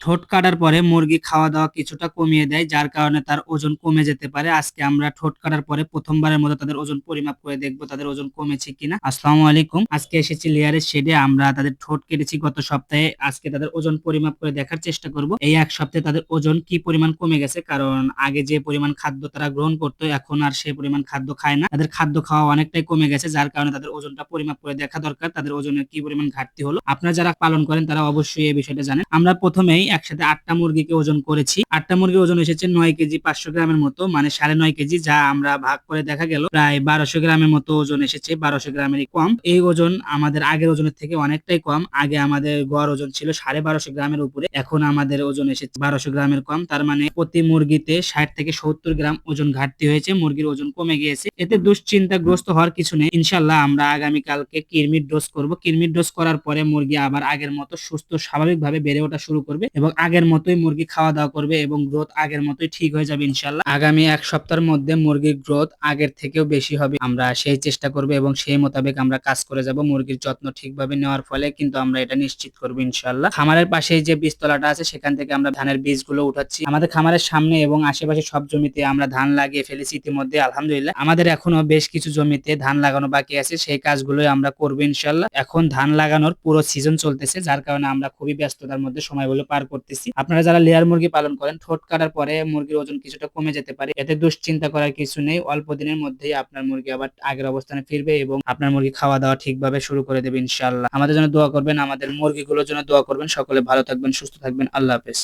ঠোঁট কাটার পরে মুরগি খাওয়া দাওয়া কিছুটা কমিয়ে দেয়, যার কারণে তার ওজন কমে যেতে পারে। আজকে আমরা ঠোঁট কাটার পরে প্রথমবারের মতো তাদের ওজন পরিমাপ করে দেখব তাদের ওজন কমেছে কিনা। আসসালামু আলাইকুম। আজকে এসেছি লেয়ারের শেডে। আমরা তাদের ঠোঁট কেটেছি গত সপ্তাহে। আজকে তাদের ওজন পরিমাপ করে দেখার চেষ্টা করব। এই এক সপ্তাহে তাদের ওজন কি পরিমাণ কমে গেছে? কারণ আগে যে পরিমাণ খাদ্য তারা গ্রহণ করতো, এখন আর সেই পরিমাণ খাদ্য খায় না। তাদের খাদ্য খাওয়া অনেকটাই কমে গেছে, যার কারণে তাদের ওজনটা পরিমাপ করে দেখা দরকার। তাদের ওজনের কি পরিমাণ ঘাটতি হলো? আপনারা যারা পালন করেন, তারা অবশ্যই এই বিষয়টা জানেন। আমরা প্রথমেই একসাথে আটটা মুরগিকে ওজন করেছি। আটটা মুরগির ওজন এসেছে নয় কেজি পাঁচশো গ্রামের মতো মানে সাড়ে নয় কেজি যা আমরা ভাগ করে দেখা গেল, প্রায় বারোশো গ্রামের মতো ওজন এসেছে, বারোশো গ্রামেরই কম। এই ওজন আমাদের আগের ওজনের থেকে অনেকটাই কম, আগে আমাদের গড় ওজন ছিল সাড়ে বারোশো গ্রামের উপরে, এখন আমাদের ওজন এসেছে বারোশো গ্রামের কম, তার মানে প্রতি মুরগিতে ষাট থেকে সত্তর গ্রাম ওজন ঘাটতি হয়েছে, মুরগির ওজন কমে গিয়েছে। এতে দুশ্চিন্তাগ্রস্ত হওয়ার কিছু নেই ইনশাল্লাহ আমরা আগামীকালকে কিরমির ডোজ করব। কিরমির ডোজ করার পরে মুরগি আবার আগের মতো সুস্থ, স্বাভাবিকভাবে বেড়ে ওঠা শুরু করবে এবং আগের মতোই মুরগি খাওয়া দাওয়া করবে এবং গ্রোথ আগের মতোই ঠিক হয়ে যাবে ইনশাল্লাহ। আগামী এক সপ্তাহের মধ্যে মুরগির গ্রোথ আগের থেকেও বেশি হবে। আমরা সেই চেষ্টা করব এবং সেই মোতাবেক আমরা কাজ করে যাব মুরগির যত্ন ঠিকভাবে নেওয়ার ফলে কিন্তু আমরা এটা নিশ্চিত করব ইনশাল্লাহ। খামারের পাশে যে বীজতলাটা আছে, সেখান থেকে আমরা ধানের বীজগুলো উঠাচ্ছি। আমাদের খামারের সামনে এবং আশেপাশে সব জমিতে আমরা ধান লাগিয়ে ফেলেছি ইতিমধ্যে, আলহামদুলিল্লাহ। আমাদের এখনও বেশ কিছু জমিতে ধান লাগানো বাকি আছে, সেই কাজগুলোই আমরা করব ইনশাল্লাহ। এখন ধান লাগানোর পুরো সিজন চলতেছে, যার কারণে আমরা খুবই ব্যস্ততার মধ্যে সময়গুলো পার করতেছি। আপনারা যারা লেয়ার মুরগি পালন করেন, ঠোঁট কাটার পরে মুরগির ওজন কিছুটা কমে যেতে পারে। এতে দুশ্চিন্তা করার কিছু নেই। অল্প দিনের মধ্যেই আপনার মুরগি আবার আগের অবস্থানে ফিরবে এবং আপনার মুরগি খাওয়া দাওয়া ঠিকভাবে শুরু করে দেবে ইনশাল্লাহ আমাদের জন্য দোয়া করবেন, আমাদের মুরগিগুলোর জন্য দোয়া করবেন। সকলে ভালো থাকবেন, সুস্থ থাকবেন। আল্লাহ হাফেজ।